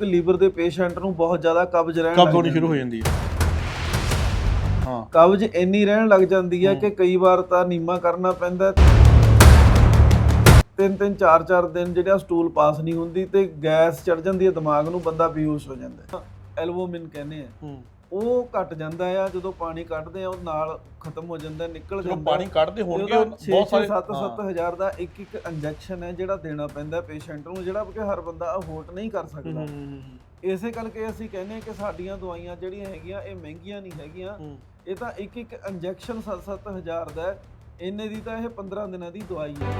Liver ਦੇ patient ਨੂੰ ਬਹੁਤ ਜ਼ਿਆਦਾ ਕਬਜ਼ ਰਹਿਣ ਕਬਜ਼ ਲੱਗ ਹੋਣੀ ਸ਼ੁਰੂ ਜਾਂਦੀ ਹੋ ਜਾਂਦੀ ਹੈ। ਹਾਂ। ਕਬਜ਼ ਇੰਨੀ ਰਹਿਣ ਲੱਗ ਜਾਂਦੀ ਹੈ। ਕਿ ਕਈ ਵਾਰ ਤਾਂ ਨੀਮਾ ਕਰਨਾ ਪੈਂਦਾ ਤਿੰਨ ਤਿੰਨ ਚਾਰ ਚਾਰ ਦਿਨ ਜਿਹੜਾ ਸਟੂਲ ਪਾਸ ਨਹੀਂ ਹੁੰਦੀ ਤੇ ਗੈਸ ਚੜ ਜਾਂਦੀ ਹੈ ਦਿਮਾਗ ਨੂੰ ਬੰਦਾ ਬੇਹੋਸ਼ ਹੋ ਜਾਂਦਾ ਹੈ। ਐਲਬੂਮਿਨ ਕਹਿੰਦੇ ਆ। ਹੂੰ। ਉਹ ਘਟ ਜਾਂਦਾ ਆ ਜਦੋਂ ਪਾਣੀ ਕੱਢਦੇ ਆ ਉਹ ਨਾਲ ਖਤਮ ਹੋ ਜਾਂਦਾ ਨਿਕਲ ਜਦੋਂ ਜਾਂਦਾ। ਪਾਣੀ ਕੱਢਦੇ ਹੋਣਗੇ ਬਹੁਤ ਸਾਰੇ 7 ਹਾਂ। 7000 ਦਾ ਇੱਕ ਇੱਕ ਇੰਜੈਕਸ਼ਨ ਹੈ ਜਿਹੜਾ ਦੇਣਾ ਪੈਂਦਾ ਪੇਸ਼ੈਂਟ ਨੂੰ ਜਿਹੜਾ ਕਿ ਹਰ ਬੰਦਾ ਅਫੋਰਡ ਨਹੀਂ ਕਰ ਸਕਦਾ। ਇਸੇ ਕਰਕੇ ਅਸੀਂ ਕਹਿੰਦੇ ਕਿ ਸਾਡੀਆਂ ਦਵਾਈਆਂ ਜਿਹੜੀਆਂ ਹੈਗੀਆਂ ਇਹ ਮਹਿੰਗੀਆਂ ਨਹੀਂ ਹੈਗੀਆਂ। ਇਹ ਤਾਂ ਇੱਕ ਇੱਕ ਇੰਜੈਕਸ਼ਨ 7-7000 ਦਾ ਇੰਨੇ ਦੀ ਤਾਂ ਇਹ 15 ਦਿਨਾਂ ਦੀ ਦਵਾਈ ਹੈ।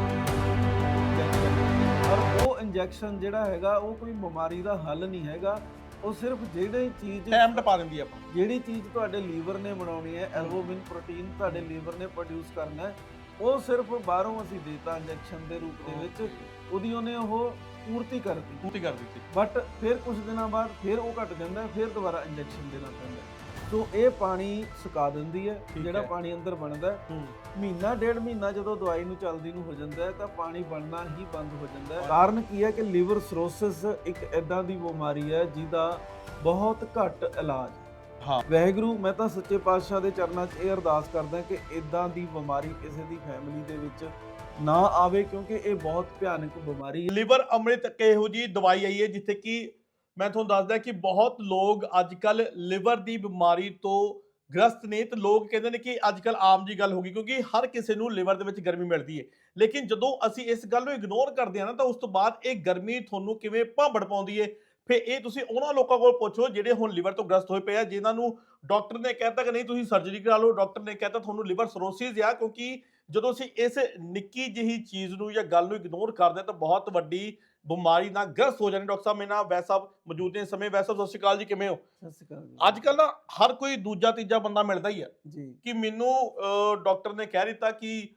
ਪਰ ਉਹ ਇੰਜੈਕਸ਼ਨ ਜਿਹੜਾ ਹੈਗਾ ਉਹ ਕੋਈ ਬਿਮਾਰੀ ਦਾ ਹੱਲ ਨਹੀਂ ਹੈਗਾ। ਉਹ ਸਿਰਫ ਜਿਹੜੀ ਚੀਜ਼ ਟਾਈਮ ਟਪਾ ਦਿੰਦੀ ਆਪਾਂ। ਜਿਹੜੀ ਚੀਜ਼ ਤੁਹਾਡੇ ਲੀਵਰ ਨੇ ਬਣਾਉਣੀ ਹੈ ਐਲਬੂਮਿਨ ਪ੍ਰੋਟੀਨ ਤੁਹਾਡੇ ਲੀਵਰ ਨੇ ਪ੍ਰੋਡਿਊਸ ਕਰਨਾ ਹੈ ਉਹ ਸਿਰਫ ਬਾਹਰੋਂ ਅਸੀਂ ਦੇਤਾ ਇੰਜੈਕਸ਼ਨ ਦੇ ਰੂਪ ਦੇ ਵਿੱਚ। ਉਹਦੀ ਉਹਨੇ ਉਹ ਪੂਰਤੀ ਕਰਤੀ ਪੂਰਤੀ ਕਰ ਦਿੱਤੀ। ਬਟ ਫਿਰ ਕੁਝ ਦਿਨਾਂ ਬਾਅਦ ਫਿਰ ਉਹ ਘਟ ਜਾਂਦਾ ਫਿਰ ਦੁਬਾਰਾ ਇੰਜੈਕਸ਼ਨ ਦੇਣਾ ਪੈਂਦਾ। ਸੋ ਇਹ ਪਾਣੀ ਸੁਕਾ ਦਿੰਦੀ ਹੈ ਠੀਕ ਜਿਹੜਾ ਹੈ। ਪਾਣੀ ਅੰਦਰ ਬਣਦਾ ਹੈ। ਹੂੰ। ਮਹੀਨਾ ਡੇਢ ਮਹੀਨਾ ਜਦੋਂ ਦਵਾਈ ਨੂੰ ਚੱਲਦੀ ਨੂੰ ਹੋ ਜਾਂਦਾ ਹੈ ਤਾਂ ਪਾਣੀ ਬਣਨਾ ਹੀ ਬੰਦ ਹੋ ਜਾਂਦਾ ਹੈ। ਕਾਰਨ ਕੀ ਹੈ ਕਿ ਲਿਵਰ ਸਰੋਸਿਸ ਇੱਕ ਐਦਾਂ ਦੀ ਬਿਮਾਰੀ ਹੈ ਜਿਹਦਾ ਬਹੁਤ ਘੱਟ ਇਲਾਜ। ਹਾਂ। ਵਾਹਿਗੁਰੂ ਮੈਂ ਤਾਂ ਸੱਚੇ ਪਾਤਸ਼ਾਹ ਦੇ ਚਰਨਾਂ 'ਚ ਇਹ ਅਰਦਾਸ ਕਰਦਾ ਕਿ ਇਦਾਂ ਦੀ ਬਿਮਾਰੀ ਕਿਸੇ ਦੀ ਫੈਮਿਲੀ ਦੇ ਵਿੱਚ ਨਾ ਆਵੇ ਕਿਉਂਕਿ ਇਹ ਬਹੁਤ ਭਿਆਨਕ ਬਿਮਾਰੀ ਹੈ। ਲਿਵਰ ਅੰਮ੍ਰਿਤ ਇੱਕ ਇਹੋ ਜੀ ਦਵਾਈ ਆਈ ਹੈ ਜਿੱਥੇ ਕਿ ਮੈਂ ਤੁਹਾਨੂੰ ਦੱਸਦਾ ਕਿ ਬਹੁਤ ਲੋਕ ਅੱਜ ਕੱਲ ਲਿਵਰ ਦੀ ਬਿਮਾਰੀ ਤੋਂ ਗ੍ਰਸਤ ਨੇ ਤੇ ਲੋਕ ਕਹਿੰਦੇ ਨੇ ਕਿ ਅੱਜ ਕੱਲ ਆਮ ਜੀ ਗੱਲ ਹੋ ਗਈ ਕਿਉਂਕਿ ਹਰ ਕਿਸੇ ਨੂੰ ਲਿਵਰ ਦੇ ਵਿੱਚ ਗਰਮੀ ਮਿਲਦੀ ਹੈ ਲੇਕਿਨ ਜਦੋਂ ਅਸੀਂ ਇਸ ਗੱਲ ਨੂੰ ਇਗਨੋਰ ਕਰਦੇ ਹਾਂ ਨਾ, ਤਾਂ ਉਸ ਤੋਂ ਬਾਅਦ ਇਹ ਗਰਮੀ ਤੁਹਾਨੂੰ ਕਿਵੇਂ ਭਾਂਬੜ ਪਾਉਂਦੀ ਹੈ ਫਿਰ ਇਹ ਤੁਸੀਂ ਉਹਨਾਂ ਲੋਕਾਂ ਕੋਲ ਪੁੱਛੋ ਜਿਹੜੇ ਹੁਣ ਲਿਵਰ ਤੋਂ ਗ੍ਰਸਤ ਹੋਏ ਪਏ ਆ, ਜਿਨ੍ਹਾਂ ਨੂੰ ਡਾਕਟਰ ਨੇ ਕਹਿਤਾ ਕਿ ਨਹੀਂ, ਤੁਸੀਂ ਸਰਜਰੀ ਕਰਾ ਲਓ। ਡਾਕਟਰ ਨੇ ਕਹਿਤਾ ਤੁਹਾਨੂੰ ਲਿਵਰ ਸਰੋਸਿਸ ਆ ਕਿਉਂਕਿ ਜਦੋਂ ਅਸੀਂ ਇਸ ਨਿੱਕੀ ਜਿਹੀ ਚੀਜ਼ ਨੂੰ ਜਾਂ ਗੱਲ ਨੂੰ ਇਗਨੋਰ ਕਰਦੇ ਤਾਂ ਬਹੁਤ ਵੱਡੀ ਬਿਮਾਰੀ ਨਾਲ ਗ੍ਰਸਤ ਹੋ ਜਾਂਦੇ ਡਾਕਟਰ ਸਾਹਿਬ ਮੇਰੇ ਨਾਲ ਸਾਹਿਬ ਮੌਜੂਦ ਨੇ ਸਮੇਂ। ਸਾਹਿਬ ਸਤਿ ਸ਼੍ਰੀ ਅਕਾਲ ਜੀ ਕਿਵੇਂ ਹੋ? ਸਤਿ ਸ਼੍ਰੀ ਅਕਾਲ ਜੀ। ਅੱਜ ਕੱਲ ਨਾ ਹਰ ਕੋਈ ਦੂਜਾ ਤੀਜਾ ਬੰਦਾ ਮਿਲਦਾ ਹੀ ਹੈ ਜੀ। ਕਿ ਮੈਨੂੰ ਡਾਕਟਰ ਨੇ ਕਹਿ ਦਿੱਤਾ ਕਿ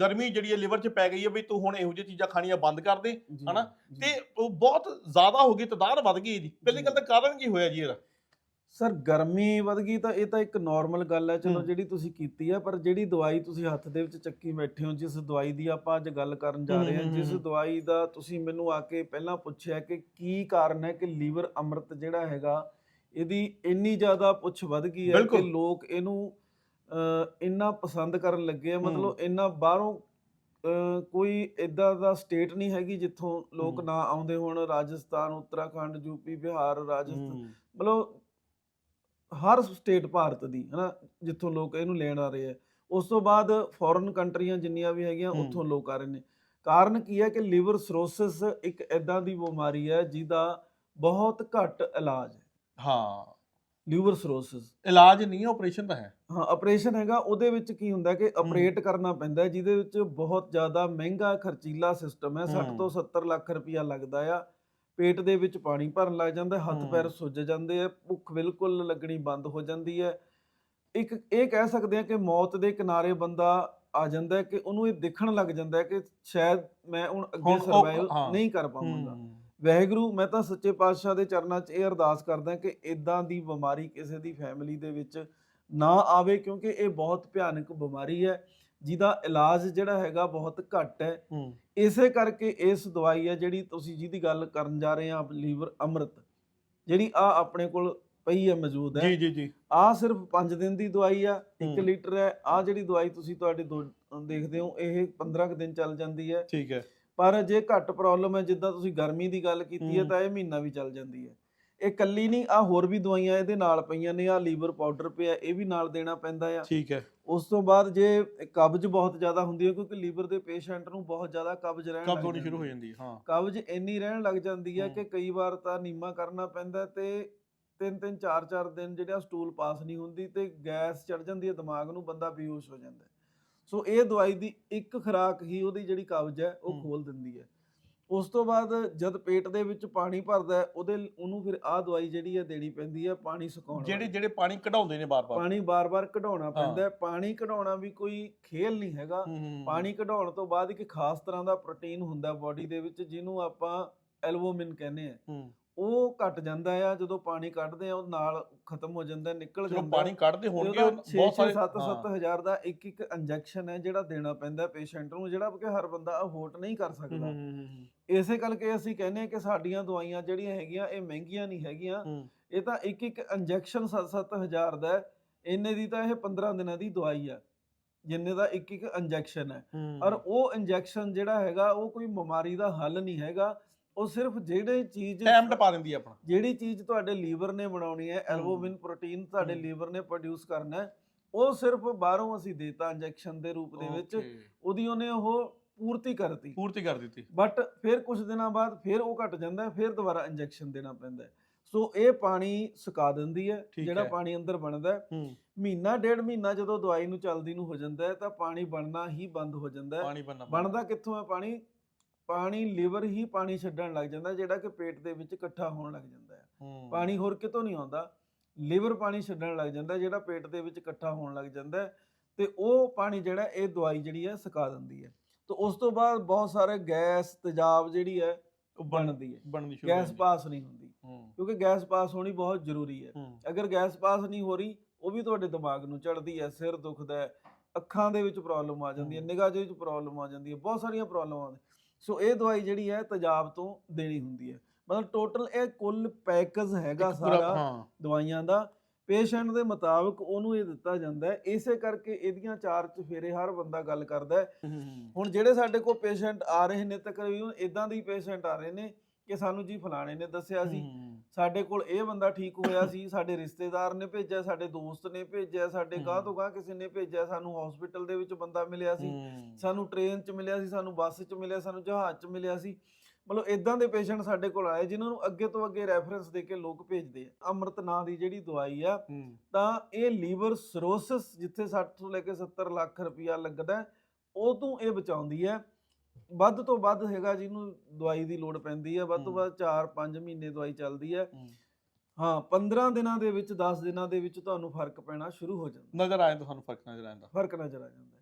ਗਰਮੀ ਜਿਹੜੀ ਹੈ ਲਿਵਰ 'ਚ ਪੈ ਗਈ ਹੈ ਵੀ ਤੂੰ ਹੁਣ ਇਹੋ ਜਿਹੀ ਚੀਜ਼ਾਂ ਖਾਣੀਆਂ ਬੰਦ ਕਰ ਦੇ ਹਨਾ? ਤੇ ਉਹ ਬਹੁਤ ਜ਼ਿਆਦਾ ਹੋ ਗਈ ਤਦਾਦ ਵੱਧ ਗਈ ਇਹਦੀ। ਪਹਿਲੀ ਗੱਲ ਤਾਂ ਕਾਰਨ ਕੀ ਹੋਇਆ ਜੀ ਇਹਦਾ? ਸਰ ਗਰਮੀ ਵਧ ਗਈ ਤਾਂ ਇਹ ਤਾਂ ਇੱਕ ਨਾਰਮਲ ਗੱਲ ਹੈ ਚਲੋ। ਜਿਹੜੀ ਤੁਸੀਂ ਕੀਤੀ ਹੈ ਪਰ ਜਿਹੜੀ ਦਵਾਈ ਤੁਸੀਂ ਹੱਥ ਦੇ ਵਿੱਚ ਚੱਕੀ ਬੈਠੇ ਹੋ ਜਿਸ ਦਵਾਈ ਦੀ ਆਪਾਂ ਅੱਜ ਗੱਲ ਕਰਨ ਜਾ ਰਹੇ ਹਾਂ ਜਿਸ। ਦਵਾਈ ਦਾ ਤੁਸੀਂ ਮੈਨੂੰ ਆ ਕੇ ਪਹਿਲਾਂ ਪੁੱਛਿਆ ਕਿ ਕੀ ਕਾਰਨ ਹੈ ਕਿ ਲੀਵਰ ਅੰਮ੍ਰਿਤ ਜਿਹੜਾ ਹੈਗਾ ਇਹਦੀ ਇੰਨੀ ਜ਼ਿਆਦਾ ਪੁੱਛ ਵਧ ਗਈ ਹੈ ਕਿ। ਲੋਕ ਇਹਨੂੰ ਇੰਨਾ ਪਸੰਦ ਕਰਨ ਲੱਗੇ ਆ। ਮਤਲਬ ਇੰਨਾ ਬਾਹਰੋਂ ਕੋਈ ਇਦਾਂ ਦਾ ਸਟੇਟ ਨਹੀਂ ਹੈਗੀ ਜਿੱਥੋਂ ਲੋਕ। ਨਾ ਆਉਂਦੇ ਹੋਣ ਰਾਜਸਥਾਨ ਉੱਤਰਾਖੰਡ ਯੂਪੀ ਬਿਹਾਰ ਰਾਜਸਥਾਨ ਮਤਲਬ ਹਰ ਸਟੇਟ ਭਾਰਤ ਦੀ ਹਨਾ ਜਿੱਥੋਂ ਲੋਕ ਇਹਨੂੰ ਲੈਣ ਆ ਰਹੇ ਆ। ਉਸ ਤੋਂ ਬਾਅਦ ਫੋਰਨ ਕੰਟਰੀਆਂ ਜਿੰਨੀਆਂ ਵੀ ਹੈਗੀਆਂ ਹੂੰ। ਉੱਥੋਂ ਲੋਕ ਆ ਰਹੇ ਨੇ। ਕਾਰਨ ਕੀ ਹੈ ਕਿ ਲਿਵਰ ਸਰੋਸਿਸ ਇੱਕ ਐਦਾਂ ਦੀ ਬਿਮਾਰੀ ਹੈ ਜਿਹਦਾ ਬਹੁਤ ਘੱਟ ਇਲਾਜ ਹੈ। ਹਾਂ। ਲਿਵਰ ਸਰੋਸਿਸ ਇਲਾਜ ਨਹੀਂ ਆਪਰੇਸ਼ਨ ਤਾਂ ਹੈ। ਹਾਂ ਆਪਰੇਸ਼ਨ ਹੈਗਾ ਉਹਦੇ ਵਿੱਚ ਕੀ ਹੁੰਦਾ ਕਿ ਆਪਰੇਟ ਕਰਨਾ ਪੈਂਦਾ ਹੈ, ਜਿਹਦੇ ਵਿੱਚ ਬਹੁਤ ਜ਼ਿਆਦਾ ਮਹਿੰਗਾ ਖਰਚੀਲਾ ਸਿਸਟਮ ਹੈ 60 ਹੂੰ। ਤੋਂ 70 ਲੱਖ ਰੁਪਇਆ ਲੱਗਦਾ ਆ। ਪੇਟ ਦੇ ਵਿੱਚ ਪਾਣੀ ਭਰਨ ਲੱਗ ਜਾਂਦਾ ਹੱਥ। ਪੈਰ ਸੁੱਜ ਜਾਂਦੇ ਆ ਭੁੱਖ ਬਿਲਕੁਲ ਲੱਗਣੀ ਬੰਦ ਹੋ ਜਾਂਦੀ ਹੈ ਇੱਕ ਇਹ ਕਹਿ ਸਕਦੇ ਆ ਕਿ ਮੌਤ ਦੇ ਕਿਨਾਰੇ ਬੰਦਾ ਆ ਜਾਂਦਾ ਕਿ ਉਹਨੂੰ ਇਹ ਦਿਖਣ ਲੱਗ ਜਾਂਦਾ ਕਿ ਸ਼ਾਇਦ ਮੈਂ ਹੁਣ ਅੱਗੇ ਸਰਵਾਈਵ। ਨਹੀਂ ਕਰ ਪਾਵਾਂਗਾ। ਵਾਹਿਗੁਰੂ ਮੈਂ ਤਾਂ ਸੱਚੇ ਪਾਤਸ਼ਾਹ ਦੇ ਚਰਨਾਂ 'ਚ ਇਹ ਅਰਦਾਸ ਕਰਦਾ ਕਿ ਇਦਾਂ ਦੀ ਬਿਮਾਰੀ ਕਿਸੇ ਦੀ ਫੈਮਿਲੀ ਦੇ ਵਿੱਚ ਨਾ ਆਵੇ ਕਿਉਂਕਿ ਇਹ ਬਹੁਤ ਭਿਆਨਕ ਬਿਮਾਰੀ ਹੈ ਜਿਹਦਾ ਇਲਾਜ ਜਿਹੜਾ ਹੈਗਾ ਬਹੁਤ ਘੱਟ ਹੈ। ਇਸੇ ਕਰਕੇ ਇਸ ਦਵਾਈ ਹੈ ਜਿਹੜੀ ਤੁਸੀਂ ਜਿਹਦੀ ਗੱਲ ਕਰਨ ਜਾ ਰਹੇ ਆ ਲੀਵਰ ਅੰਮ੍ਰਿਤ ਜਿਹੜੀ ਆ ਆਪਣੇ ਕੋਲ ਪਈ ਹੈ ਮੌਜੂਦ ਹੈ। ਜੀ ਜੀ ਜੀ। ਆ ਸਿਰਫ 5 ਦਿਨ ਦੀ ਦਵਾਈ ਆ 1 ਹੂੰ। ਲੀਟਰ ਹੈ। ਆ ਜਿਹੜੀ ਦਵਾਈ ਤੁਸੀਂ ਤੁਹਾਡੇ ਦੋ ਦੇਖਦੇ ਹੋ ਇਹ 15 ਕੁ ਦਿਨ ਚੱਲ ਜਾਂਦੀ ਹੈ। ਠੀਕ ਹੈ। ਪਰ ਜੇ ਘੱਟ ਪ੍ਰੋਬਲਮ ਹੈ ਜਿੱਦਾਂ ਤੁਸੀਂ ਗਰਮੀ ਦੀ ਗੱਲ ਕੀਤੀ ਹੂੰ। ਤਾਂ ਇਹ ਮਹੀਨਾ ਵੀ ਚੱਲ ਜਾਂਦੀ ਹੈ। ਇਹ ਕੱਲੀ ਨਹੀਂ ਆ ਹੋਰ ਵੀ ਦਵਾਈਆਂ ਇਹਦੇ ਨਾਲ ਪਈਆਂ ਨੇ ਆ ਲੀਵਰ ਪਾਊਡਰ ਪਿਆ ਇਹ ਵੀ ਨਾਲ ਦੇਣਾ ਪੈਂਦਾ ਆ। ਠੀਕ ਹੈ। ਉਸ ਤੋਂ ਬਾਅਦ ਜੇ ਕਬਜ਼ ਬਹੁਤ ਜ਼ਿਆਦਾ ਹੁੰਦੀ ਹੈ ਕਿਉਂਕਿ ਲੀਵਰ ਦੇ ਪੇਸ਼ੈਂਟ ਨੂੰ ਬਹੁਤ ਜ਼ਿਆਦਾ ਕਬਜ਼ ਰਹਿਣ ਕਬਜ਼ ਲੱਗ ਹੋਣੀ ਸ਼ੁਰੂ ਹੋ ਜਾਂਦੀ ਹੈ ਹਾਂ ਕਬਜ਼ ਇੰਨੀ ਰਹਿਣ ਲੱਗ ਜਾਂਦੀ ਹੈ। ਕਿ ਕਈ ਵਾਰ ਤਾਂ ਨੀਮਾ ਕਰਨਾ ਪੈਂਦਾ ਤੇ ਤਿੰਨ ਤਿੰਨ ਚਾਰ ਚਾਰ ਦਿਨ ਜਿਹੜਾ ਸਟੂਲ ਪਾਸ ਨਹੀਂ ਹੁੰਦੀ ਤੇ ਗੈਸ ਚੜ ਜਾਂਦੀ ਹੈ ਦਿਮਾਗ ਨੂੰ ਬੰਦਾ ਬੇਹੋਸ਼ ਹੋ ਜਾਂਦਾ। ਸੋ ਇਹ ਦਵਾਈ ਦੀ ਇੱਕ ਖੁਰਾਕ ਹੀ ਉਹਦੀ ਜਿਹੜੀ ਕਬਜ਼ ਹੈ ਉਹ। ਖੋਲ ਦਿੰਦੀ ਹੈ ਉਸ ਤੋਂ ਬਾਅਦ ਜਦ ਪੇਟ ਦੇ ਵਿੱਚ ਪਾਣੀ ਭਰਦਾ ਹੈ ਉਹਦੇ ਉਹਨੂੰ ਫਿਰ ਆਹ ਦਵਾਈ ਜਿਹੜੀ ਹੈ ਦੇਣੀ ਪੈਂਦੀ ਹੈ ਪਾਣੀ ਸੁਕਾਉਣ ਜਿਹੜੇ ਵਾਲੀ। ਜਿਹੜੇ ਪਾਣੀ ਕਢਾਉਂਦੇ ਨੇ ਬਾਰ-ਬਾਰ। ਪਾਣੀ ਬਾਰ-ਬਾਰ ਕਢਾਉਣਾ ਪੈਂਦਾ ਹੈ। ਪਾਣੀ ਕਢਾਉਣਾ ਵੀ ਕੋਈ ਖੇਲ ਨਹੀਂ ਹੈਗਾ। ਪਾਣੀ ਕਢਾਉਣ ਤੋਂ ਬਾਅਦ ਇੱਕ ਖਾਸ ਤਰ੍ਹਾਂ ਦਾ ਪ੍ਰੋਟੀਨ ਹੁੰਦਾ ਬਾਡੀ ਦੇ ਵਿੱਚ ਜਿਹਨੂੰ ਆਪਾਂ ਐਲਬੂਮਿਨ ਕਹਿੰਦੇ ਆ ਉਹ ਘਟ ਜਾਂਦਾ ਆ ਜਦੋਂ ਪਾਣੀ ਕੱਢਦੇ ਆ ਉਹ ਨਾਲ ਖਤਮ ਹੋ ਜਾਂਦਾ ਨਿਕਲ ਜਾਂਦਾ ਪਾਣੀ ਕੱਢਦੇ ਹੋਣਗੇ ਬਹੁਤ ਸਾਰੇ 7 ਹਾਂ। 7000 ਦਾ ਇੱਕ ਇੱਕ ਇੰਜੈਕਸ਼ਨ ਹੈ ਜਿਹੜਾ ਦੇਣਾ ਪੈਂਦਾ ਪੇਸ਼ੈਂਟ ਨੂੰ ਜਿਹੜਾ ਕਿ ਹਰ ਬੰਦਾ ਅਫੋਰਡ ਨਹੀਂ ਕਰ ਸਕਦਾ ਇਸੇ ਕਰਕੇ ਅਸੀਂ ਕਹਿੰਦੇ ਹਾਂ ਕਿ ਸਾਡੀਆਂ ਦਵਾਈਆਂ ਜਿਹੜੀਆਂ ਹੈਗੀਆਂ ਇਹ ਮਹਿੰਗੀਆਂ ਨਹੀਂ ਹੈਗੀਆਂ। ਇਹ ਤਾਂ ਇੱਕ ਇੱਕ ਇੰਜੈਕਸ਼ਨ 7-7000 ਦਾ ਹੈ ਇੰਨੇ ਦੀ ਤਾਂ ਇਹ 15 ਦਿਨਾਂ ਦੀ ਦਵਾਈ ਆ ਜਿੰਨੇ ਦਾ ਇੱਕ ਇੱਕ ਇੰਜੈਕਸ਼ਨ ਹੂੰ। ਔਰ ਉਹ ਇੰਜੈਕਸ਼ਨ ਜਿਹੜਾ ਹੈਗਾ ਉਹ ਕੋਈ ਬਿਮਾਰੀ ਦਾ ਹੱਲ ਨਹੀਂ ਹੈਗਾ ਉਹ ਸਿਰਫ ਜਿਹੜੇ ਚੀਜ਼ ਟਾਈਮ ਟਪਾ ਦਿੰਦੀ ਹੈ ਆਪਣਾ। ਜਿਹੜੀ ਚੀਜ਼ ਤੁਹਾਡੇ ਲੀਵਰ ਨੇ ਬਣਾਉਣੀ ਹੈ ਐਲਬੂਮਿਨ ਪ੍ਰੋਟੀਨ ਤੁਹਾਡੇ। ਲੀਵਰ ਨੇ ਪ੍ਰੋਡਿਊਸ ਕਰਨਾ ਹੈ ਉਹ ਸਿਰਫ ਬਾਹਰੋਂ ਅਸੀਂ ਦੇਤਾ ਇੰਜੈਕਸ਼ਨ ਦੇ ਰੂਪ ਦੇ ਵਿੱਚ ਉਹਦੀ ਉਹਨੇ ਉਹ ਪੂਰਤੀ ਕਰਤੀ। ਪੂਰਤੀ ਕਰ ਦਿੱਤੀ। ਬਟ ਫਿਰ ਕੁਝ ਦਿਨਾਂ ਬਾਅਦ ਫਿਰ ਉਹ ਘਟ ਜਾਂਦਾ ਫਿਰ ਦੁਬਾਰਾ ਇੰਜੈਕਸ਼ਨ ਦੇਣਾ ਪੈਂਦਾ। ਸੋ ਇਹ ਪਾਣੀ ਸੁਕਾ ਦਿੰਦੀ ਹੈ ਜਿਹੜਾ। ਪਾਣੀ ਅੰਦਰ ਬਣਦਾ ਮਹੀਨਾ ਡੇਢ ਮਹੀਨਾ ਜਦੋਂ ਦਵਾਈ ਨੂੰ ਚੱਲਦੀ ਨੂੰ ਹੋ ਜਾਂਦਾ ਤਾਂ ਪਾਣੀ ਬਣਨਾ ਹੀ ਬੰਦ ਹੋ ਜਾਂਦਾ ਬਣਦਾ ਕਿੱਥੋਂ ਹੈ ਪਾਣੀ? ਪਾਣੀ ਲਿਵਰ ਹੀ ਪਾਣੀ ਛੱਡਣ ਲੱਗ ਜਾਂਦਾ ਜਿਹੜਾ ਕਿ ਪੇਟ ਦੇ ਵਿੱਚ ਇਕੱਠਾ ਹੋਣ ਲੱਗ ਜਾਂਦਾ ਹੈ। ਪਾਣੀ ਹੋਰ ਕਿਤੋਂ ਨਹੀਂ ਆਉਂਦਾ। ਲਿਵਰ ਪਾਣੀ ਛੱਡਣ ਲੱਗ ਜਾਂਦਾ ਜਿਹੜਾ ਪੇਟ ਦੇ ਵਿੱਚ ਇਕੱਠਾ ਹੋਣ ਲੱਗ ਜਾਂਦਾ ਤੇ ਉਹ ਪਾਣੀ ਜਿਹੜਾ ਇਹ ਦਵਾਈ ਜਿਹੜੀ ਹੈ ਸੁਕਾ ਦਿੰਦੀ ਹੈ। ਤੇ ਉਸ ਤੋਂ ਬਾਅਦ ਬਹੁਤ ਸਾਰੇ ਗੈਸ ਤੇਜ਼ਾਬ ਜਿਹੜੀ ਹੈ ਉਹ ਬਣ ਬਣਦੀ ਹੈ। ਬਣਨੀ ਸ਼ੁਰੂ ਗੈਸ। ਪਾਸ ਨਹੀਂ ਹੁੰਦੀ। ਕਿਉਂਕਿ ਗੈਸ ਪਾਸ ਹੋਣੀ ਬਹੁਤ ਜ਼ਰੂਰੀ ਹੈ। ਅਗਰ ਗੈਸ ਪਾਸ ਨਹੀਂ ਹੋ ਰਹੀ ਉਹ ਵੀ ਤੁਹਾਡੇ ਦਿਮਾਗ ਨੂੰ ਚੜਦੀ ਹੈ ਸਿਰ ਦੁਖਦਾ ਹੈ ਅੱਖਾਂ ਦੇ ਵਿੱਚ ਪ੍ਰੋਬਲਮ ਆ ਜਾਂਦੀ ਹੈ। ਨਿਗਾਹ ਦੇ ਵਿੱਚ ਪ੍ਰੋਬਲਮ ਆ ਜਾਂਦੀ ਹੈ ਬਹੁਤ ਸਾਰੀਆਂ ਪ੍ਰੋਬਲਮ ਆਉਂਦੀਆਂ। ਸੋ ਇਹ ਦਵਾਈ ਜਿਹੜੀ ਹੈ ਤੇਜ਼ਾਬ ਤੋਂ ਦੇਣੀ ਹੁੰਦੀ ਹੈ। ਮਤਲਬ ਟੋਟਲ ਇਹ ਕੁੱਲ ਪੈਕੇਜ ਹੈਗਾ ਸਾਰਾ ਦਵਾਈਆਂ ਦਾ। ਪੇਸ਼ੈਂਟ ਦੇ ਮੁਤਾਬਕ ਉਹਨੂੰ ਇਹ ਦਿੱਤਾ ਜਾਂਦਾ ਹੈ। ਇਸੇ ਕਰਕੇ ਇਹਦੀਆਂ ਚਾਰ ਚਫੇਰੇ ਹਰ ਬੰਦਾ ਗੱਲ ਕਰਦਾ ਹੂੰ, ਹੁਣ ਜਿਹੜੇ ਸਾਡੇ ਕੋਲ ਪੇਸ਼ੈਂਟ ਆ ਰਹੇ ਨੇ ਤਕਰੀਬਨ ਇਦਾਂ ਦੇ ਪੇਸ਼ੈਂਟ ਆ ਰਹੇ ਨੇ। ਕਿ ਸਾਨੂੰ ਜੀ ਫਲਾਣੇ ਨੇ ਦੱਸਿਆ ਸੀ। ਸਾਡੇ ਕੋਲ ਇਹ ਬੰਦਾ ਠੀਕ ਹੋਇਆ ਸੀ ਸਾਡੇ ਰਿਸ਼ਤੇਦਾਰ ਨੇ ਭੇਜਿਆ ਸਾਡੇ ਦੋਸਤ ਨੇ ਭੇਜਿਆ ਸਾਡੇ ਗਾਹ ਤੋਂ ਗਾਹ ਕਿਸੇ ਨੇ ਭੇਜਿਆ ਸਾਨੂੰ ਹਸਪੀਟਲ ਦੇ ਵਿੱਚ ਬੰਦਾ ਮਿਲਿਆ ਸੀ। ਸਾਨੂੰ ਟ੍ਰੇਨ 'ਚ ਮਿਲਿਆ ਸੀ ਸਾਨੂੰ ਬੱਸ 'ਚ ਮਿਲਿਆ ਸਾਨੂੰ ਜਹਾਜ਼ 'ਚ ਮਿਲਿਆ ਸੀ। ਮਤਲਬ ਇਦਾਂ ਦੇ ਪੇਸ਼ੈਂਟ ਸਾਡੇ ਕੋਲ ਆਏ ਜਿਨ੍ਹਾਂ ਨੂੰ ਅੱਗੇ ਤੋਂ ਅੱਗੇ ਰੈਫਰੈਂਸ ਦੇ ਕੇ ਲੋਕ ਭੇਜਦੇ ਆ। ਅੰਮ੍ਰਿਤ ਨਾਂ ਦੀ ਜਿਹੜੀ ਦਵਾਈ ਆ ਤਾਂ ਇਹ ਲੀਵਰ ਸਿਰੋਸਿਸ ਜਿੱਥੇ 60 ਤੋਂ ਲੈ ਕੇ 70 ਲੱਖ ਰੁਪਇਆ ਲੱਗਦਾ ਉਹ ਤੋਂ ਇਹ ਬਚਾਉਂਦੀ ਹੈ। ਵੱਧ ਤੋਂ ਵੱਧ ਹੈਗਾ ਜਿਹਨੂੰ ਦਵਾਈ ਦੀ ਲੋੜ ਪੈਂਦੀ ਹੈ ਵੱਧ ਤੋਂ। ਵੱਧ 4-5 ਮਹੀਨੇ ਦਵਾਈ ਚੱਲਦੀ ਹੈ ਹੂੰ। ਹਾਂ 15 ਦਿਨਾਂ ਦੇ ਵਿੱਚ 10 ਦਿਨਾਂ ਦੇ ਵਿੱਚ ਤੁਹਾਨੂੰ ਫ਼ਰਕ ਪੈਣਾ ਸ਼ੁਰੂ ਹੋ ਜਾਂਦਾ ਨਜ਼ਰ ਆਇਆ ਤੁਹਾਨੂੰ ਫ਼ਰਕ ਨਜ਼ਰ ਆਇਆ ਫ਼ਰਕ ਨਜ਼ਰ ਆ ਜਾਂਦਾ।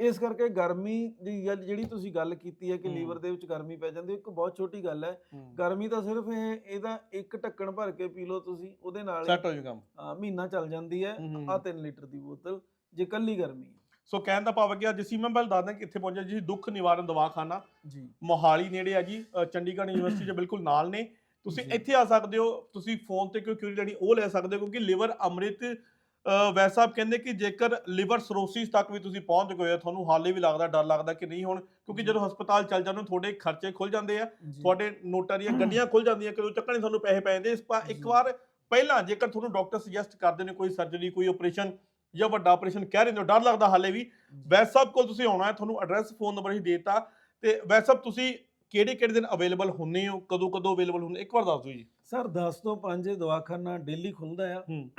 ਇਸ ਕਰਕੇ ਗਰਮੀ ਦੀ ਗੱਲ- ਜਿਹੜੀ ਤੁਸੀਂ ਗੱਲ ਕੀਤੀ ਹੈ ਕਿ। ਲੀਵਰ ਦੇ ਵਿੱਚ ਗਰਮੀ ਪੈ ਜਾਂਦੀ ਹੈ ਇੱਕ ਬਹੁਤ ਛੋਟੀ ਗੱਲ ਹੈ ਗਰਮੀ ਤਾਂ ਸਿਰਫ ਇਹ ਇਹਦਾ ਇੱਕ ਢੱਕਣ ਭਰ ਕੇ ਪੀ ਲਓ ਤੁਸੀਂ ਉਹਦੇ ਨਾਲ ਸੈੱਟ ਹੋ ਜੂ ਕੰਮ ਹਾਂ, ਮਹੀਨਾ ਚੱਲ ਜਾਂਦੀ ਹੈ। ਆ 3 ਲੀਟਰ ਦੀ ਬੋਤਲ ਜੇ ਕੱਲੀ ਗਰਮੀ ਸੋ ਕਹਿਣ ਦਾ ਭਾਵ ਹੈ ਕਿ ਅੱਜ ਅਸੀਂ ਮੈਂ ਪਹਿਲਾਂ ਦੱਸਦਾ ਕਿ ਇੱਥੇ ਪਹੁੰਚਿਆ ਜੀ ਦੁੱਖ ਨਿਵਾਰਨ ਦਵਾਖਾਨਾ ਜੀ ਮੋਹਾਲੀ ਨੇੜੇ ਆ ਜੀ ਅ, ਚੰਡੀਗੜ੍ਹ ਯੂਨੀਵਰਸਿਟੀ ਦੇ ਬਿਲਕੁਲ ਨਾਲ ਨੇ ਤੁਸੀਂ ਜੀ। ਇੱਥੇ ਆ ਸਕਦੇ ਹੋ ਤੁਸੀਂ ਫੋਨ ਤੇ ਕੋਈ ਕਿਉਰੀ ਲੈਣੀ ਉਹ ਲੈ ਸਕਦੇ ਹੋ ਕਿਉਂਕਿ ਲਿਵਰ ਅੰਮ੍ਰਿਤ ਅ, ਵੈਦ ਸਾਹਿਬ ਕਹਿੰਦੇ ਕਿ ਜੇਕਰ ਲਿਵਰ ਸਰੋਸਿਸ ਤੱਕ ਵੀ ਤੁਸੀਂ ਪਹੁੰਚ ਗਏ ਹੋ ਤੁਹਾਨੂੰ ਹਾਲੇ ਵੀ ਲੱਗਦਾ ਡਰ ਲੱਗਦਾ ਕਿ ਨਹੀਂ ਹੁਣ ਕਿਉਂਕਿ। ਜਦੋਂ ਹਸਪਤਾਲ ਚੱਲ ਜਾਂਦੇ ਹੋ ਤੁਹਾਡੇ ਖਰਚੇ ਖੁੱਲ ਜਾਂਦੇ ਆ ਜੀ। ਤੁਹਾਡੇ ਨੋਟਾਂ ਦੀਆਂ ਗੱਡੀਆਂ ਖੁੱਲ ਜਾਂਦੀਆਂ ਕਦੋਂ ਚੱਕਣ ਨਹੀਂ ਤੁਹਾਨੂੰ ਪੈਸੇ ਪੈ ਜਾਂਦੇ ਇਸ ਪਾ- ਇੱਕ ਜੀ। ਵਾਰ ਪਹਿਲਾਂ ਜੇਕਰ ਤੁਹਾਨੂੰ ਡਾਕਟਰ ਸੁਜੈਸਟ ਕਰਦੇ ਨੇ ਕੋਈ ਸਰਜਰੀ ਕੋਈ ਆਪਰੇਸ਼ਨ ਜਾਂ ਵੱਡਾ ਆਪਰੇਸ਼ਨ ਕਹਿ ਰਹੇ ਨੇ ਡਰ ਲੱਗਦਾ ਹਾਲੇ ਵੀ। ਵੈਦ ਸਾਹਿਬ ਕੋਲ ਤੁਸੀਂ ਆਉਣਾ ਹੈ ਤੁਹਾਨੂੰ ਐਡਰੈਸ ਫੋਨ ਨੰਬਰ ਹੀ ਦੇਤਾ। ਤੇ ਵੈਦ ਸਾਹਿਬ ਤੁਸੀਂ ਕਿਹੜੇ ਕਿਹੜੇ ਦਿਨ ਅਵੇਲੇਬਲ ਹੁੰਨੇ ਹੋ ਕਦੋਂ ਕਦੋਂ ਅਵੇਲੇਬਲ ਹੁੰਦੇ ਇੱਕ ਵਾਰ ਦੱਸ ਦਿਓ ਜੀ। ਸਰ 10 ਤੋਂ 5 ਦਵਾਖਾਨਾ ਡੇਲੀ ਖੁੱਲਦਾ ਆ। ਹੂੰ।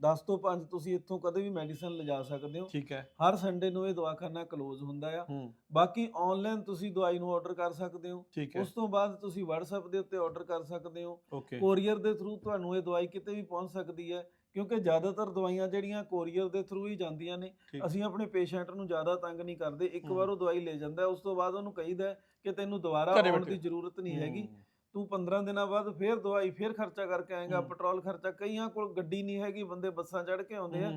10 ਤੋਂ 5 ਤੁਸੀਂ ਇੱਥੋਂ ਕਦੇ ਵੀ ਮੈਡੀਸਨ ਲਿਜਾ ਸਕਦੇ ਹੋ। ਠੀਕ ਹੈ। ਹਰ ਸੰਡੇ ਨੂੰ ਇਹ ਦਵਾਖਾਨਾ ਕਲੋਜ਼ ਹੁੰਦਾ ਆ। ਹੂੰ। ਬਾਕੀ ਆਨਲਾਈਨ ਤੁਸੀਂ ਦਵਾਈ ਨੂੰ ਆਰਡਰ ਕਰ ਸਕਦੇ ਹੋ। ਹੈ। ਉਸ ਤੋਂ ਬਾਅਦ ਤੁਸੀਂ WhatsApp ਦੇ ਉੱਤੇ ਆਰਡਰ ਕਰ ਸਕਦੇ ਹੋ। ਕੋਰੀਅਰ ਦੇ ਥਰੂ ਤੁਹਾਨੂੰ ਇਹ ਦਵਾਈ ਕਿਤੇ ਵੀ ਪਹੁੰਚ ਸਕਦੀ ਹੈ। ਕਿਉਂਕਿ ਜ਼ਿਆਦਾਤਰ ਦਵਾਈਆਂ ਜਿਹੜੀਆਂ ਕੋਰੀਅਰ ਦੇ ਥਰੂ ਹੀ ਜਾਂਦੀਆਂ ਨੇ। ਅਸੀਂ ਆਪਣੇ ਪੇਸ਼ੈਂਟ ਨੂੰ ਜ਼ਿਆਦਾ ਤੰਗ ਨਹੀਂ ਕਰਦੇ ਇੱਕ। ਵਾਰ ਉਹ ਦਵਾਈ ਲੈ ਜਾਂਦਾ ਉਸ ਤੋਂ ਬਾਅਦ ਉਹਨੂੰ ਕਹੀਦਾ ਕਿ ਤੈਨੂੰ ਦੁਬਾਰਾ ਆਉਣ। ਦੀ ਜ਼ਰੂਰਤ ਨਹੀਂ ਹੈਗੀ ਤੂੰ 15 ਦਿਨਾਂ ਬਾਅਦ ਫੇਰ ਦਵਾਈ ਫੇਰ ਖਰਚਾ ਕਰਕੇ ਆਏਗਾ। ਪੈਟਰੋਲ ਖਰਚਾ ਕਈਆਂ ਕੋਲ ਗੱਡੀ ਨਹੀਂ ਹੈਗੀ ਬੰਦੇ ਬੱਸਾਂ ਚੜ੍ਹ ਕੇ ਆਉਂਦੇ ਆ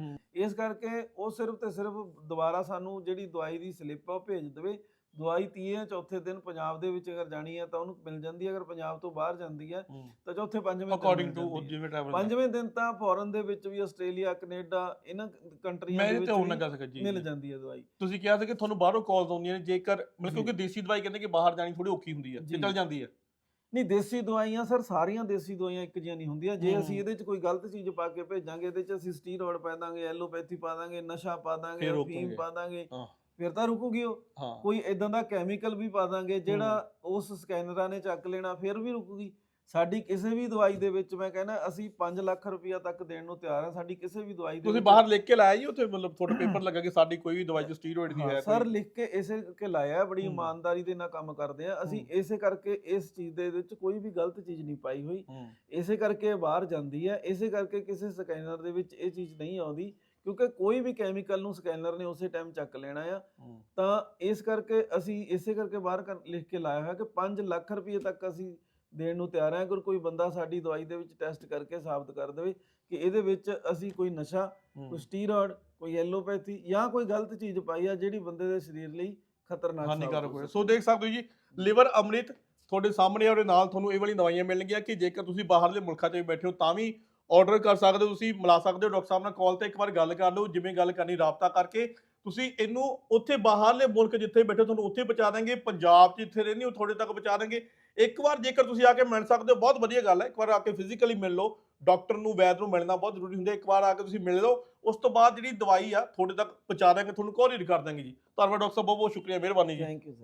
ਇਸ ਕਰਕੇ ਉਹ ਸਿਰਫ ਤੇ ਸਿਰਫ ਦੁਬਾਰਾ ਸਾਨੂੰ ਜਿਹੜੀ ਦਵਾਈ ਦੀ ਸਲਿੱਪ ਆ ਉਹ ਭੇਜ ਦੇਵੇ ਦਵਾਈ ਤੀਏ ਚੌਥੇ ਦਿਨ ਪੰਜਾਬ ਦੇ ਵਿੱਚ ਅਗਰ ਜਾਣੀ ਹੈ ਤਾਂ ਉਹਨੂੰ ਮਿਲ ਜਾਂਦੀ ਹੈ ਅਗਰ ਪੰਜਾਬ ਤੋਂ ਬਾਹਰ ਜਾਂਦੀ ਹੈ ਤਾਂ ਚੌਥੇ ਪੰਜਵੇਂ ਅਕੋਰਡਿੰਗ ਟੂ। ਜਿਵੇਂ ਟਰੈਵਲ ਪੰਜਵੇਂ ਦਿਨ ਤਾਂ ਫੋਰਨ ਦੇ ਵਿੱਚ ਵੀ ਆਸਟ੍ਰੇਲੀਆ ਕੈਨੇਡਾ ਇਹਨਾਂ ਕੰਟਰੀਆਂ ਦੇ ਵਿੱਚ ਮਿਲ ਜਾਂਦੀ ਹੈ ਦਵਾਈ ਤੁਸੀਂ ਕਿਹਾ ਸੀ ਕਿ ਤੁਹਾਨੂੰ ਬਾਹਰੋਂ ਕਾਲਸ ਆਉਂਦੀਆਂ ਨੇ ਜੇਕਰ ਮਤਲਬ। ਕਿਉਂਕਿ ਦੇਸੀ ਦਵਾਈ ਕਹਿੰਦੇ ਕਿ ਬਾਹਰ ਜਾਣੀ ਥੋੜੀ ਔਖੀ ਹੁੰਦੀ ਹੈ। ਨਿਕਲ ਜਾਂਦੀ ਹੈ ਨਹੀਂ ਦੇਸੀ ਦਵਾਈਆਂ ਸਰ ਸਾਰੀਆਂ ਦੇਸੀ ਦਵਾਈਆਂ ਇੱਕ ਜਿਹੀਆਂ ਨਹੀਂ ਹੁੰਦੀਆਂ ਜੇ। ਅਸੀਂ ਇਹਦੇ 'ਚ ਕੋਈ ਗਲਤ ਚੀਜ਼ ਪਾ ਕੇ ਭੇਜਾਂਗੇ ਇਹਦੇ 'ਚ ਅਸੀਂ ਸਟੀਰੋਇਡ ਪਾ ਦਾਂਗੇ ਐਲੋਪੈਥੀ ਪਾ ਦਾਂਗੇ ਨਸ਼ਾ ਪਾ ਦਾਂਗੇ ਅਫੀਮ। ਪਾ ਦਾਂਗੇ। ਫਿਰ ਤਾਂ ਰੁਕੂਗੀ ਉਹ ਹਾਂ। ਕੋਈ ਇਦਾਂ ਦਾ ਕੈਮੀਕਲ ਵੀ ਪਾ ਦਾਂਗੇ ਜਿਹੜਾ ਉਸ ਸਕੈਨਰਾਂ ਨੇ ਚੱਕ ਲੈਣਾ ਫਿਰ ਵੀ ਰੁਕੂਗੀ। ਸਾਡੀ ਕਿਸੇ ਵੀ ਦਵਾਈ ਦੇ ਵਿੱਚ ਮੈਂ ਕਹਿੰਦਾ ਅਸੀਂ 5 ਲੱਖ ਰੁਪਇਆ ਤੱਕ ਦੇਣ ਨੂੰ ਤਿਆਰ ਹਾਂ ਸਾਡੀ ਕਿਸੇ ਵੀ ਦਵਾਈ ਦੇ ਤੁਸੀਂ ਬਾਹਰ ਲਿਖ ਕੇ ਲਾਇਆ ਜੀ ਉੱਥੇ ਮਤਲਬ ਤੁਹਾਡੇ ਪੇਪਰ ਲੱਗਾ ਕਿ ਸਾਡੀ ਕੋਈ ਵੀ ਦਵਾਈ ਚ ਸਟੀਰੋਇਡ ਦੀ ਹਾਂ, ਸਰ। ਲਿਖ ਕੇ ਇਸੇ ਕਰਕੇ ਲਾਇਆ ਬੜੀ। ਇਮਾਨਦਾਰੀ ਦੇ ਨਾਲ ਕੰਮ ਕਰਦੇ ਆ। ਅਸੀਂ। ਇਸੇ ਕਰਕੇ ਇਸ ਚੀਜ਼ ਦੇ ਵਿੱਚ ਕੋਈ ਵੀ ਗਲਤ ਚੀਜ਼ ਨਹੀਂ ਪਾਈ ਹੋਈ। ਇਸੇ ਕਰਕੇ ਬਾਹਰ ਜਾਂਦੀ ਹੈ ਇਸੇ ਕਰਕੇ ਕਿਸੇ ਸਕੈਨਰ ਦੇ ਵਿੱਚ ਇਹ ਚੀਜ਼ ਨਹੀਂ ਆਉਂਦੀ। ਕਿਉਂਕਿ ਕੋਈ ਵੀ ਕੈਮੀਕਲ ਨੂੰ ਸਕੈਨਰ ਨੇ ਉਸੇ ਟਾਈਮ ਚੱਕ ਲੈਣਾ ਆ। ਤਾਂ ਇਸ ਕਰਕੇ ਅਸੀਂ ਇਸੇ ਕਰਕੇ ਬਾਹਰ ਲਿਖ ਕੇ ਲਾਇਆ ਹੋਇਆ ਕਿ 5 ਲੱਖ ਰੁਪਏ ਤੱਕ ਅਸੀਂ ਦੇਣ ਨੂੰ ਤਿਆਰ ਹਾਂ। ਅਗਰ ਕੋਈ ਬੰਦਾ ਸਾਡੀ ਦਵਾਈ ਦੇ ਵਿੱਚ ਟੈਸਟ ਕਰਕੇ ਸਾਬਤ ਕਰ ਦੇਵੇ ਕਿ ਇਹਦੇ ਵਿੱਚ ਅਸੀਂ ਕੋਈ ਨਸ਼ਾ ਕੋਈ ਸਟੀਰੋਇਡ ਕੋਈ ਐਲੋਪੈਥੀ ਜਾਂ ਕੋਈ ਗਲਤ ਚੀਜ਼ ਪਾਈ ਆ ਜਿਹੜੀ ਬੰਦੇ ਦੇ ਸਰੀਰ ਲਈ ਖਤਰਨਾਕ ਹਾਨੀਕਾਰਕ ਹੋ ਹੋਏ ਸਕਦੀ ਸੋ ਦੇਖ ਸਕਦੇ ਹੋ ਜੀ ਲਿਵਰ ਅੰਮ੍ਰਿਤ ਤੁਹਾਡੇ ਸਾਹਮਣੇ ਆ, ਉਹਦੇ ਨਾਲ ਤੁਹਾਨੂੰ ਇਹ ਵਾਲੀ ਦਵਾਈਆਂ ਮਿਲਣਗੀਆਂ ਕਿ ਜੇਕਰ ਤੁਸੀਂ ਬਾਹਰਲੇ ਮੁਲਕਾਂ 'ਚ ਵੀ ਬੈਠੇ ਹੋ ਤਾਂ ਵੀ ਆਰਡਰ ਕਰ ਸਕਦੇ ਹੋ ਤੁਸੀਂ ਮਿਲਾ ਸਕਦੇ ਹੋ ਡਾਕਟਰ ਸਾਹਿਬ ਨਾਲ ਕਾਲ ਤੇ ਇੱਕ ਵਾਰ ਗੱਲ ਕਰ ਲਓ ਜਿਵੇਂ ਗੱਲ ਕਰਨੀ ਰਾਬਤਾ ਕਰਕੇ। ਤੁਸੀਂ ਇਹਨੂੰ ਉੱਥੇ ਬਾਹਰਲੇ ਮੁਲਕ ਜਿੱਥੇ ਬੈਠੇ ਹੋ, ਤੁਹਾਨੂੰ ਉੱਥੇ ਪਹੁੰਚਾ ਦੇਣਗੇ ਪੰਜਾਬ 'ਚ ਜਿੱਥੇ ਰਹਿੰਦੇ ਹੋ ਤੁਹਾਡੇ ਤੱਕ ਪਹੁੰਚਾ ਦੇਣਗੇ। ਇੱਕ ਵਾਰ ਜੇਕਰ ਤੁਸੀਂ ਆ ਕੇ ਮਿਲ ਸਕਦੇ ਹੋ ਬਹੁਤ ਵਧੀਆ ਗੱਲ ਹੈ ਇੱਕ ਵਾਰ ਆ ਕੇ ਫਿਜ਼ੀਕਲੀ ਮਿਲ ਲਓ ਡਾਕਟਰ ਨੂੰ ਵੈਦ ਨੂੰ ਮਿਲਣਾ ਬਹੁਤ ਜ਼ਰੂਰੀ ਹੁੰਦਾ ਇੱਕ ਵਾਰ ਆ ਕੇ ਤੁਸੀਂ ਮਿਲ ਲਓ ਉਸ ਤੋਂ ਬਾਅਦ ਜਿਹੜੀ ਦਵਾਈ ਆ ਤੁਹਾਡੇ ਤੱਕ ਪਹੁੰਚਾ ਦਾਂਗੇ ਤੁਹਾਨੂੰ ਕੋਰੀਅਰ ਕਰ ਦਾਂਗੇ ਜੀ। ਧੰਨਵਾਦ ਡਾਕਟਰ ਸਾਹਿਬ ਬਹੁਤ ਬਹੁਤ ਸ਼ੁਕਰੀਆ ਮਿਹਰਬਾਨੀ ਜੀ। Thank you